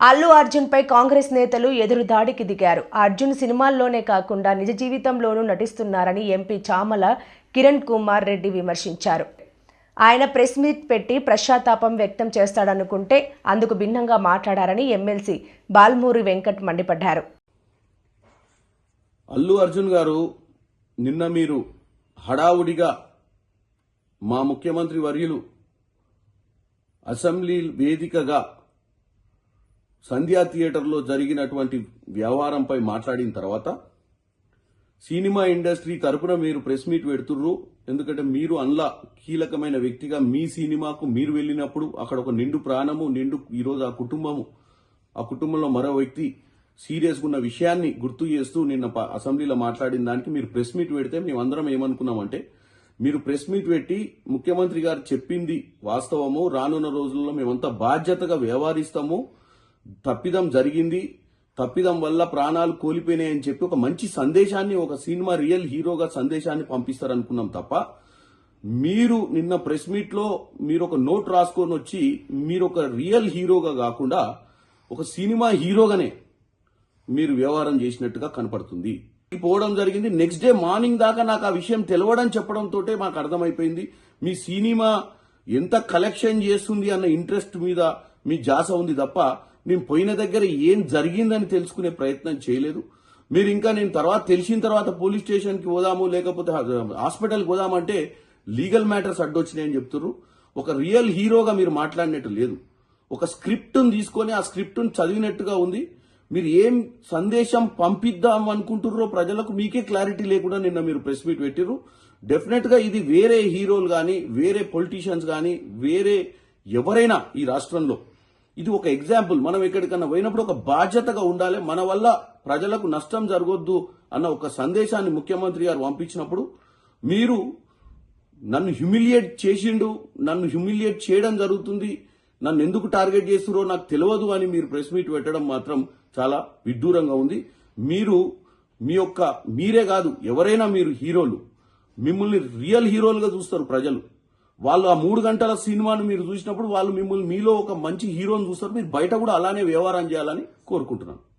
అల్లు అర్జున్పై కాంగ్రెస్ నేతలు ఎదురు దాడికి దిగారు. అర్జున్ సినిమాల్లోనే కాకుండా నిజ జీవితంలోనూ నటిస్తున్నారని ఎంపీ చామల కిరణ్ కుమార్ రెడ్డి విమర్శించారు. ఆయన ప్రెస్ మీట్ పెట్టి పశ్చాత్తాపం వ్యక్తం చేస్తాడనుకుంటే అందుకు భిన్నంగా మాట్లాడారని ఎమ్మెల్సీ బాల్మూరి వెంకట్ మండిపడ్డారు. అల్లు అర్జున్ గారు నిన్న మీరు హడావుడిగా మా ముఖ్యమంత్రి వర్యులు అసెంబ్లీ వేదికగా సంధ్యా థియేటర్లో జరిగినటువంటి వ్యవహారంపై మాట్లాడిన తర్వాత సినిమా ఇండస్ట్రీ తరపున మీరు ప్రెస్ మీట్ పెడుతుర్రు ఎందుకంటే మీరు అందులో కీలకమైన వ్యక్తిగా మీ సినిమాకు మీరు వెళ్ళినప్పుడు అక్కడ ఒక నిండు ప్రాణము నిండు ఈరోజు ఆ కుటుంబము ఆ కుటుంబంలో మరో వ్యక్తి సీరియస్ ఉన్న విషయాన్ని గుర్తు చేస్తూ నిన్న అసెంబ్లీలో మాట్లాడిన దానికి మీరు ప్రెస్ మీట్ పెడితే మేమందరం ఏమనుకున్నామంటే మీరు ప్రెస్ మీట్ పెట్టి ముఖ్యమంత్రి గారు చెప్పింది వాస్తవము రానున్న రోజుల్లో మేమంతా బాధ్యతగా వ్యవహరిస్తాము తప్పిదం జరిగింది. తప్పిదం వల్ల ప్రాణాలు కోల్పోయినాయని చెప్పి ఒక మంచి సందేశాన్ని ఒక సినిమా రియల్ హీరోగా సందేశాన్ని పంపిస్తారనుకున్నాం తప్ప మీరు నిన్న ప్రెస్ మీట్లో మీరు ఒక నోట్ రాసుకొని వచ్చి మీరు ఒక రియల్ హీరోగా కాకుండా ఒక సినిమా హీరోగానే మీరు వ్యవహారం చేసినట్టుగా కనపడుతుంది. పోవడం జరిగింది. నెక్స్ట్ డే మార్నింగ్ దాకా నాకు ఆ విషయం తెలవడం చెప్పడంతో మాకు అర్థమైపోయింది. మీ సినిమా ఎంత కలెక్షన్ చేస్తుంది అన్న ఇంట్రెస్ట్ మీద మీ జాస ఉంది తప్ప మేము పోయిన దగ్గర ఏం జరిగిందని తెలుసుకునే ప్రయత్నం చేయలేదు. మీరు ఇంకా నేను తర్వాత తెలిసిన తర్వాత పోలీస్ స్టేషన్కి పోదాము లేకపోతే హాస్పిటల్కి పోదామంటే లీగల్ మ్యాటర్స్ అడ్డొచ్చినాయని చెప్తున్నారు ఒక రియల్ హీరోగా మీరు మాట్లాడినట్టు లేదు. ఒక స్క్రిప్ట్ను తీసుకొని ఆ స్క్రిప్ట్ను చదివినట్టుగా ఉంది. మీరు ఏం సందేశం పంపిద్దాం అనుకుంటుర్రో ప్రజలకు మీకే క్లారిటీ లేకుండా నిన్న మీరు ప్రెస్ మీట్ పెట్టిర్రు. డెఫినెట్గా ఇది వేరే హీరోలు కానీ వేరే పొలిటీషియన్స్ కానీ వేరే ఎవరైనా ఈ రాష్ట్రంలో ఇది ఒక ఎగ్జాంపుల్. మనం ఎక్కడికన్నా పోయినప్పుడు ఒక బాధ్యతగా ఉండాలి. మన వల్ల ప్రజలకు నష్టం జరగొద్దు అన్న ఒక సందేశాన్ని ముఖ్యమంత్రి గారు పంపించినప్పుడు మీరు నన్ను హ్యూమిలియేట్ చేసిండు నన్ను హ్యూమిలియేట్ చేయడం జరుగుతుంది నన్ను ఎందుకు టార్గెట్ చేస్తురో నాకు తెలియదు అని మీరు ప్రెస్ మీట్ పెట్టడం మాత్రం చాలా విడ్డూరంగా ఉంది. మీరు మీ యొక్క మీరే కాదు ఎవరైనా మీరు హీరోలు. మిమ్మల్ని రియల్ హీరోలుగా చూస్తారు ప్రజలు. వాళ్ళు ఆ మూడు గంటల సినిమాను మీరు చూసినప్పుడు వాళ్ళు మిమ్మల్ని మీలో ఒక మంచి హీరోని చూస్తారు. మీరు బయట కూడా అలానే వ్యవహారం చేయాలని కోరుకుంటున్నాను.